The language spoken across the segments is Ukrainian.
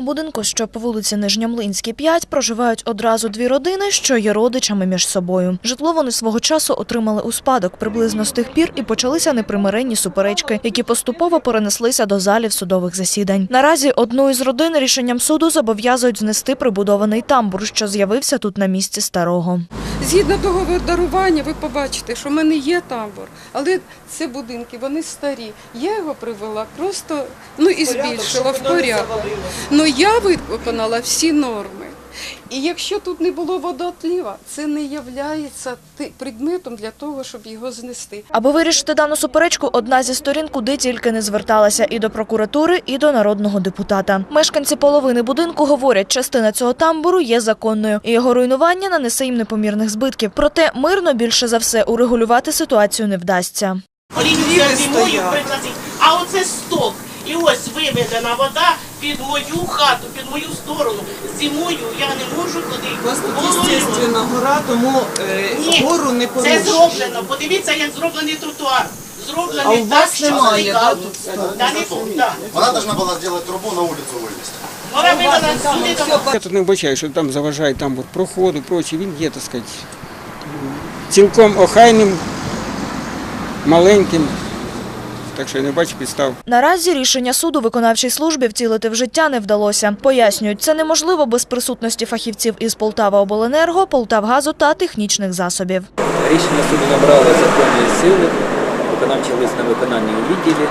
У будинку, що по вулиці Нижньомлинській, 5, проживають одразу дві родини, що є родичами між собою. Житло вони свого часу отримали у спадок приблизно з тих пір і почалися непримиренні суперечки, які поступово перенеслися до залів судових засідань. Наразі одну із родин рішенням суду зобов'язують знести прибудований тамбур, що з'явився тут на місці старого. Згідно договору дарування, ви побачите, що в мене є тамбур, але це будинки, вони старі. Я його привела просто ну і збільшила в порядок. Ну я виконала всі норми. І якщо тут не було водоотліва, це не є предметом для того, щоб його знести. Аби вирішити дану суперечку, одна зі сторін куди тільки не зверталася і до прокуратури, і до народного депутата. Мешканці половини будинку говорять, частина цього тамбуру є законною, і його руйнування нанесе їм непомірних збитків. Проте мирно більше за все урегулювати ситуацію не вдасться. Поліція зимою пригласить. А оце сток. І ось виведена вода під мою хату, під мою сторону. Зимою я не можу ходити. У вас тут гора, тому е, Ні, гору не це зроблено. Подивіться, як зроблений тротуар. Зроблений А у так, вас що немає, зникало. да, тут Та не тут, так. Она должна была сделать трубу на улицу вывести. Вона вивела сюди до Я тут не вбачаю, що там заважає тамбур проходу, прочі. Він є, так сказати, цілком охайним, маленьким. Так що я не бачу підстав. Наразі рішення суду виконавчій службі втілити в життя не вдалося. Пояснюють, це неможливо без присутності фахівців із Полтава Обленерго, Полтавгазу та технічних засобів. Рішення суду набрало законної сили, виконавчий лист на виконання у відділі.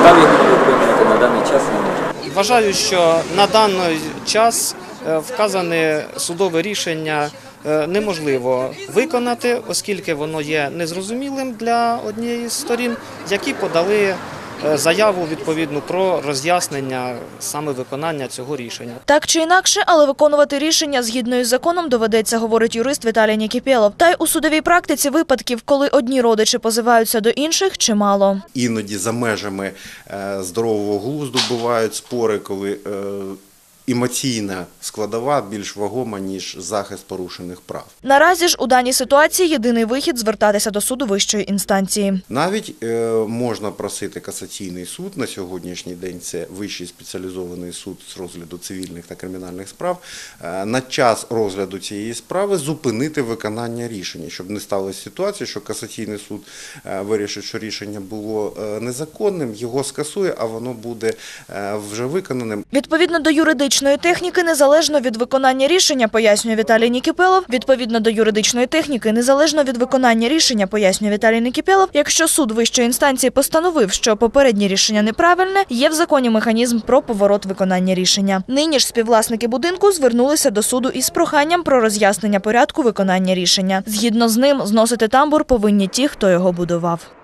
Став його виконувати на даний час не можна. Вважаю, що на даний час вказане судове рішення е, неможливо виконати, оскільки воно є незрозумілим для однієї з сторін, які подали е, заяву відповідну про роз'яснення саме виконання цього рішення. Так чи інакше, але виконувати рішення згідно із законом доведеться, говорить юрист Віталій Нікіпєлов. Та й у судовій практиці випадків, коли одні родичі позиваються до інших, чимало. Іноді за межами е, здорового глузду бувають спори, коли е, емоційна складова більш вагома, ніж захист порушених прав. Наразі ж у даній ситуації єдиний вихід звертатися до суду вищої інстанції. Навіть е, можна просити касаційний суд на сьогоднішній день. Це вищий спеціалізований суд з розгляду цивільних та кримінальних справ. е, На час розгляду цієї справи зупинити виконання рішення, щоб не сталося ситуації, що касаційний суд е, вирішить, що рішення було незаконним, його скасує, а воно буде вже виконаним. Відповідно до юридичної техніки, незалежно від виконання рішення, пояснює Віталій Нікіпелов. Відповідно до юридичної техніки, незалежно від виконання рішення, пояснює Віталій Нікіпелов, якщо суд вищої інстанції постановив, що попереднє рішення неправильне, є в законі механізм про поворот виконання рішення. Нині ж співвласники будинку звернулися до суду із проханням про роз'яснення порядку виконання рішення. Згідно з ним, зносити тамбур повинні ті, хто його будував.